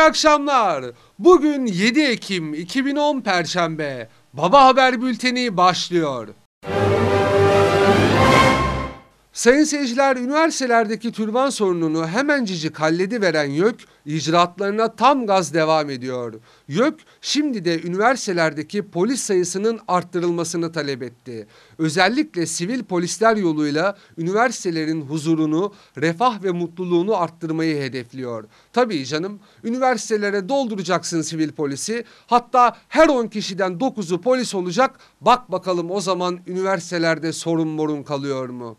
İyi akşamlar. Bugün 7 Ekim 2010 Perşembe. Baba Haber Bülteni başlıyor. Sayın seyirciler, üniversitelerdeki türban sorununu hemencicik hallediveren YÖK, icraatlarına tam gaz devam ediyor. YÖK, şimdi de üniversitelerdeki polis sayısının arttırılmasını talep etti. Özellikle sivil polisler yoluyla üniversitelerin huzurunu, refah ve mutluluğunu arttırmayı hedefliyor. Tabii canım, üniversitelere dolduracaksın sivil polisi, hatta her 10 kişiden 9'u polis olacak, bak bakalım o zaman üniversitelerde sorun morun kalıyor mu?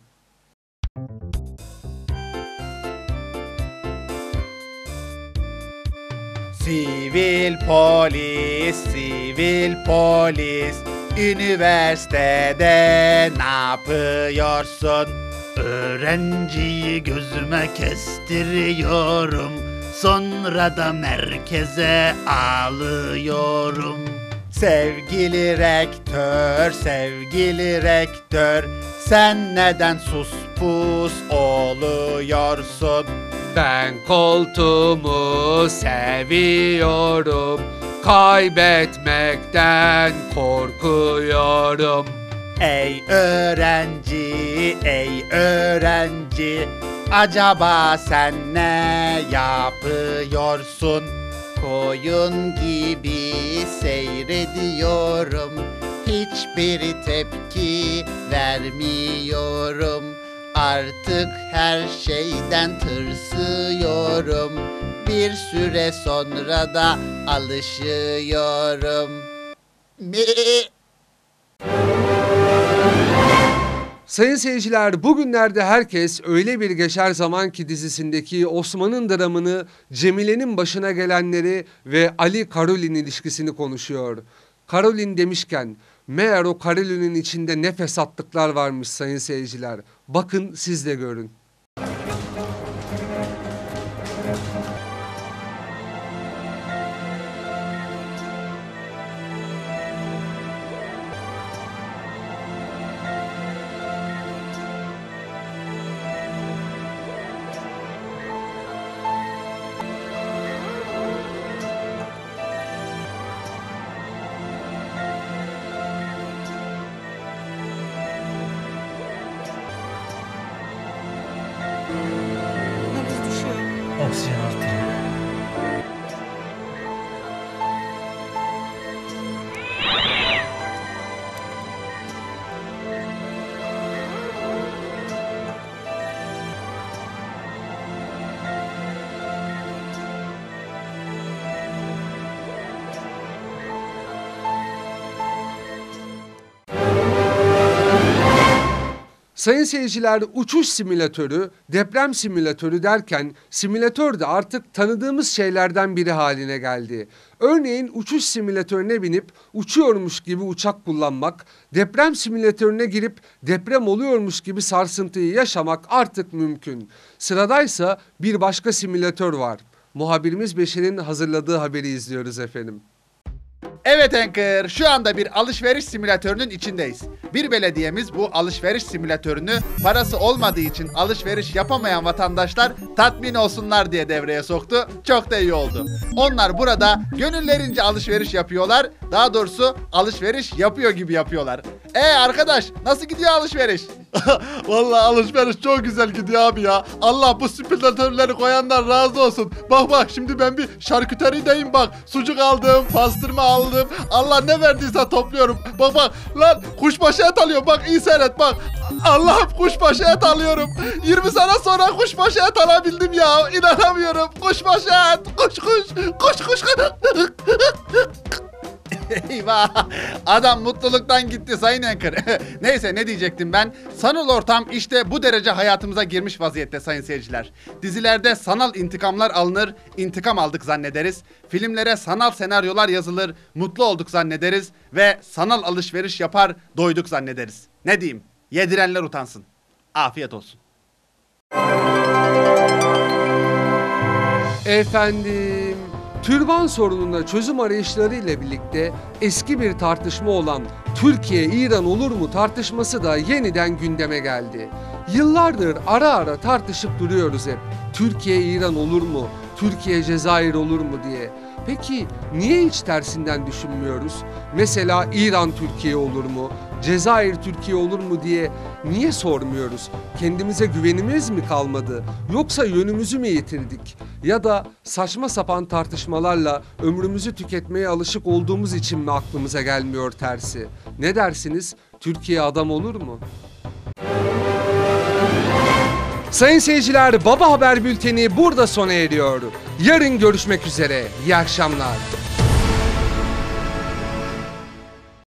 Sivil polis, sivil polis Üniversitede ne yapıyorsun? Öğrenciyi gözüme kestiriyorum Sonra da merkeze alıyorum Sevgili rektör, sevgili rektör Sen neden sus pus oluyorsun? Ben koltuğumu seviyorum. Kaybetmekten korkuyorum. Ey öğrenci, ey öğrenci Acaba sen ne yapıyorsun? Koyun gibi seyrediyorum Hiçbir tepki vermiyorum Artık her şeyden tırsıyorum. Bir süre sonra da alışıyorum. Mi? Sayın seyirciler bugünlerde herkes öyle bir geçer zaman ki dizisindeki Osman'ın dramını, Cemile'nin başına gelenleri ve Ali Karolin ilişkisini konuşuyor. Karolin demişken meğer o Karolin'in içinde ne fesatlıklar varmış sayın seyirciler. Bakın siz de görün. Sayın seyirciler uçuş simülatörü, deprem simülatörü derken simülatör de artık tanıdığımız şeylerden biri haline geldi. Örneğin uçuş simülatörüne binip uçuyormuş gibi uçak kullanmak, deprem simülatörüne girip deprem oluyormuş gibi sarsıntıyı yaşamak artık mümkün. Sıradaysa bir başka simülatör var. Muhabirimiz Beşir'in hazırladığı haberi izliyoruz efendim. Evet Anchor, şu anda bir alışveriş simülatörünün içindeyiz. Bir belediyemiz bu alışveriş simülatörünü parası olmadığı için alışveriş yapamayan vatandaşlar tatmin olsunlar diye devreye soktu. Çok da iyi oldu. Onlar burada gönüllerince alışveriş yapıyorlar. Daha doğrusu alışveriş yapıyor gibi yapıyorlar. E arkadaş nasıl gidiyor alışveriş? Vallahi alışveriş çok güzel gidiyor abi ya. Allah bu simülatörleri koyandan razı olsun. Bak bak şimdi ben bir şarküterideyim bak. Sucuk aldım, pastırma aldım. Allah ne verdiyse topluyorum. Bak bak lan kuşbaşı et alıyorum. Bak iyi seyret bak. Allah'ım kuşbaşı et alıyorum. 20 sene sonra kuşbaşı et alabildim ya. İnanamıyorum. Kuşbaşı et. Kuş kuş. Kuş kuş. Adam mutluluktan gitti Sayın Anchor. Neyse ne diyecektim ben? Sanal ortam işte bu derece hayatımıza girmiş vaziyette sayın seyirciler. Dizilerde sanal intikamlar alınır, intikam aldık zannederiz. Filmlere sanal senaryolar yazılır, mutlu olduk zannederiz. Ve sanal alışveriş yapar, doyduk zannederiz. Ne diyeyim? Yedirenler utansın. Afiyet olsun. Efendim, türban sorununa çözüm arayışları ile birlikte eski bir tartışma olan Türkiye-İran olur mu tartışması da yeniden gündeme geldi. Yıllardır ara ara tartışıp duruyoruz hep. Türkiye-İran olur mu? Türkiye Cezayir olur mu diye. Peki niye hiç tersinden düşünmüyoruz? Mesela İran Türkiye olur mu? Cezayir Türkiye olur mu diye niye sormuyoruz? Kendimize güvenimiz mi kalmadı? Yoksa yönümüzü mü yitirdik? Ya da saçma sapan tartışmalarla ömrümüzü tüketmeye alışık olduğumuz için mi aklımıza gelmiyor tersi? Ne dersiniz? Türkiye adam olur mu? Sayın seyirciler Baba Haber Bülteni burada sona eriyor. Yarın görüşmek üzere. İyi akşamlar.